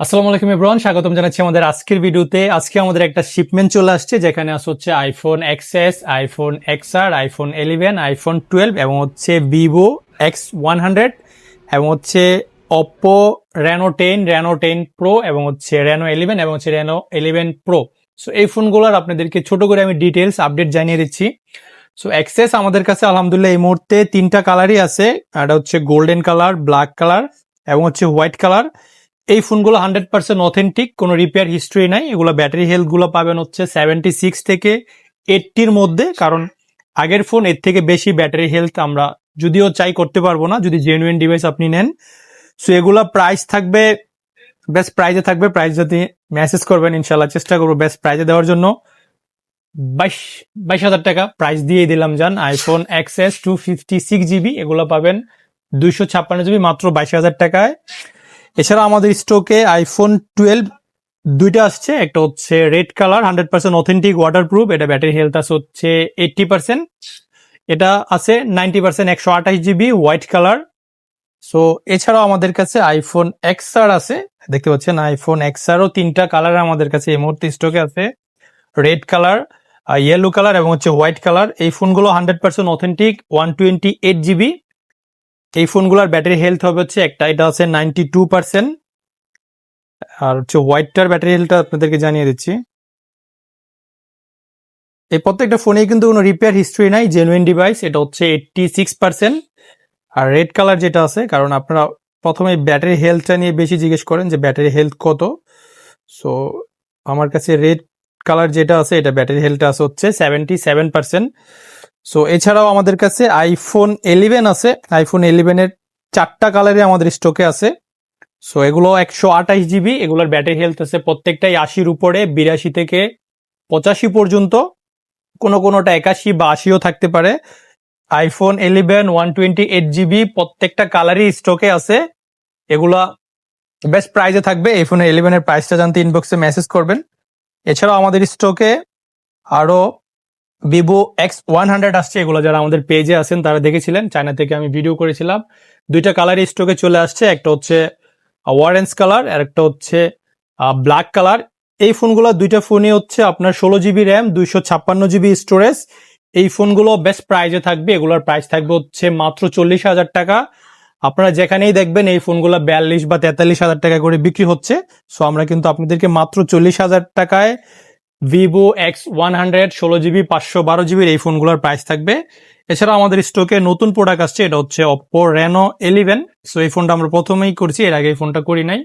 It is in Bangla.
আসসালামু আলাইকুম এব্রন স্বাগতম জানাচ্ছি আমাদের আজকের ভিডিওতে। আজকে আমাদের একটা শিপমেন্ট চলে আসছে, যেখানে আছে হচ্ছে iPhone XS iPhone XR iPhone eleven iPhone twelve এবং হচ্ছে ভিভো এক্স ওয়ান হান্ড্রেড এবং হচ্ছে Oppo Reno ten Reno ten pro এবং হচ্ছে রেনো ইলেভেন এবং হচ্ছে রেনো ইলেভেন প্রো সো এই ফোনগুলোর আপনাদেরকে ছোট করে আমি ডিটেলস আপডেট জানিয়ে দিচ্ছি। সো এক্সেস আমাদের কাছে আলহামদুলিল্লাহ এই মুহূর্তে তিনটা কালারই আছে। এটা হচ্ছে গোল্ডেন কালার ব্ল্যাক কালার এবং হচ্ছে হোয়াইট কালার এই ফোনগুলো হান্ড্রেড পার্সেন্ট অথেন্টিক কোনো রিপেয়ার হিস্ট্রি নাই। এগুলো ব্যাটারি হেলথগুলো পাবেন হচ্ছে সেভেন্টি সিক্স থেকে এইটটির মধ্যে, কারণ আগের ফোন এর থেকে বেশি ব্যাটারি হেলথ আমরা যদিও চাই, করতে পারব না। যদি জেনুইন ডিভাইস আপনি নেন সো এগুলো প্রাইস থাকবে বেস্ট প্রাইজে থাকবে। প্রাইস যদি মেসেজ করবেন ইনশাল্লাহ চেষ্টা করব বেস্ট প্রাইজে দেওয়ার জন্য। বাইশ বাইশ হাজার টাকা প্রাইস দিয়ে দিলাম যান iPhone XS two fifty six GB এগুলো পাবেন দুইশো ছাপ্পান্ন জিবি মাত্র বাইশ হাজার টাকায়। এছাড়া আমাদের স্টকে আইফোন টুয়েলভ দুইটা আসছে। একটা হচ্ছে red colour hundred percent authentic waterproof এটা ব্যাটারি হেলথ আছে হচ্ছে এইটটি পার্সেন্ট এটা আছে নাইনটি পার্সেন্ট একশো আঠাশ জিবি হোয়াইট কালার সো এছাড়াও আমাদের কাছে আইফোন এক্সআর আছে। দেখতে পাচ্ছেন আইফোন এক্সআরও তিনটা কালার আমাদের কাছে এই মুহূর্তে স্টকে আছে। রেড কালার ইয়েলো কালার এবং হচ্ছে হোয়াইট কালার এই ফোনগুলো hundred percent authentic one twenty eight GB এই ফোনগুলোর ব্যাটারি হেলথ হবে হচ্ছে একটা, এটা আছে নাইনটি টু পার্সেন্ট। আর হচ্ছে হোয়াইটটার ব্যাটারি হেলথটা আপনাদেরকে জানিয়ে দিচ্ছি। এই প্রত্যেকটা ফোনে কিন্তু কোনো রিপেয়ার হিস্ট্রি নাই জেনুইন ডিভাইস এটা হচ্ছে এইটটি সিক্স পার্সেন্ট। আর রেড কালার যেটা আছে, কারণ আপনারা প্রথমে ব্যাটারি হেলথটা নিয়ে বেশি জিজ্ঞেস করেন যে ব্যাটারি হেলথ কত। সো আমার কাছে রেড কালার যেটা আছে, এটা ব্যাটারি হেলথটা আছে হচ্ছে সেভেন্টি সেভেন পার্সেন্ট। সো এছাড়াও আমাদের কাছে আইফোন ইলেভেন আছে। আইফোন ইলেভেনের চারটা কালারে আমাদের স্টকে আছে। সো এগুলো একশো আঠাশ জিবি এগুলোর ব্যাটারি হেলথ আছে প্রত্যেকটাই আশির উপরে, বিরাশি থেকে পঁচাশি পর্যন্ত। কোনো কোনোটা একাশি বা আশিও থাকতে পারে। IPhone eleven one twenty eight GB প্রত্যেকটা কালারই স্টকে আছে। এগুলা বেস্ট প্রাইজে থাকবে। এই ফোনের ইলেভেনের প্রাইসটা জানতে ইনবক্সে মেসেজ করবেন। এছাড়াও আমাদের স্টকে আরও ভিভো এক্স ওয়ান হান্ড্রেড আসছে, এগুলো যারা আমাদের পেজে আছেন তারা দেখেছিলেন। চায়না থেকে আমি ভিডিও করেছিলাম। দুইটা কালার স্টকে চলে আসছে, একটা হচ্ছে অরেঞ্জ কালার আর একটা হচ্ছে ব্ল্যাক কালার এই ফোনগুলো দুইটা ফোনই হচ্ছে আপনার ষোলো জিবি র্যাম দুইশো ছাপ্পান্ন জিবি স্টোরেজ এই ফোনগুলো বেস্ট প্রাইজে থাকবে, এগুলোর প্রাইস থাকবে হচ্ছে মাত্র চল্লিশ হাজার টাকা। আপনারা যেখানেই দেখবেন এই ফোনগুলো বিয়াল্লিশ বা তেতাল্লিশ হাজার টাকা করে বিক্রি হচ্ছে। সো আমরা কিন্তু আপনাদেরকে মাত্র চল্লিশ হাজার টাকায় ভিভো এক্স ওয়ান হান্ড্রেড ষোলো জিবি, পাঁচশো বারো জিবির এই ফোনগুলোর প্রাইস থাকবে। এছাড়া আমাদের স্টকে নতুন প্রোডাক্ট আসছে, এটা হচ্ছে অপো রেনো এলিভেন সো এই ফোনটা আমরা প্রথমেই করছি, এর আগে এই ফোনটা করি নাই।